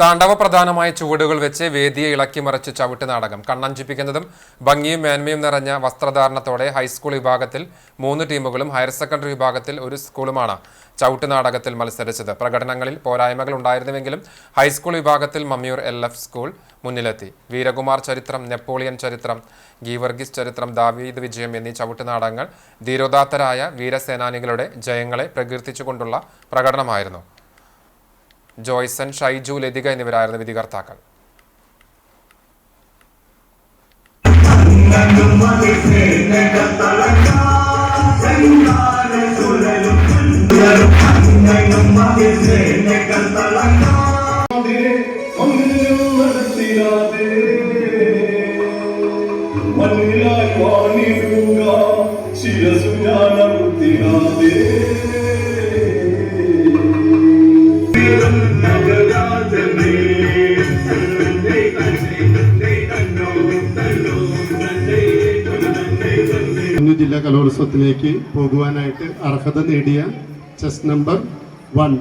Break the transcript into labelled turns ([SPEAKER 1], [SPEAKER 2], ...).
[SPEAKER 1] താണ്ഡവ പ്രധാനമായ ചുവടുകൾ വെച്ച് വേദിയെ ഇളക്കി മറിച്ച് ചവിട്ട് നാടകം. കണ്ണഞ്ചിപ്പിക്കുന്നതും ഭംഗിയും മേന്മയും നിറഞ്ഞ വസ്ത്രധാരണത്തോടെ ഹൈസ്കൂൾ വിഭാഗത്തിൽ മൂന്ന് ടീമുകളും ഹയർ സെക്കൻഡറി വിഭാഗത്തിൽ ഒരു സ്കൂളുമാണ് ചവിട്ട് നാടകത്തിൽ മത്സരിച്ചത്. പ്രകടനങ്ങളിൽ പോരായ്മകൾ ഉണ്ടായിരുന്നുവെങ്കിലും ഹൈസ്കൂൾ വിഭാഗത്തിൽ മമ്മിയൂർ എൽ എഫ് സ്കൂൾ മുന്നിലെത്തി. വീരകുമാർ ചരിത്രം നെപ്പോളിയൻ ചരിത്രം ഗീവർഗീസ് ചരിത്രം ദാവീദ് വിജയം എന്നീ ചവിട്ട് നാടകങ്ങൾ ധീരോദാത്തരായ വീരസേനാനികളുടെ ജയങ്ങളെ പ്രകീർത്തിച്ചുകൊണ്ടുള്ള പ്രകടനമായിരുന്നു. ജോയ്സൺ ഷൈജു ലതിക എന്നിവരായിരുന്നു വിധികർത്താക്കൾ.
[SPEAKER 2] ശിരസു ഞാനറുത്തിനാദേ
[SPEAKER 3] കുഞ്ഞു ജില്ലാ കലോത്സവത്തിലേക്ക് പോകുവാനായിട്ട് അർഹത നേടിയ ചെസ് നമ്പർ വൺ.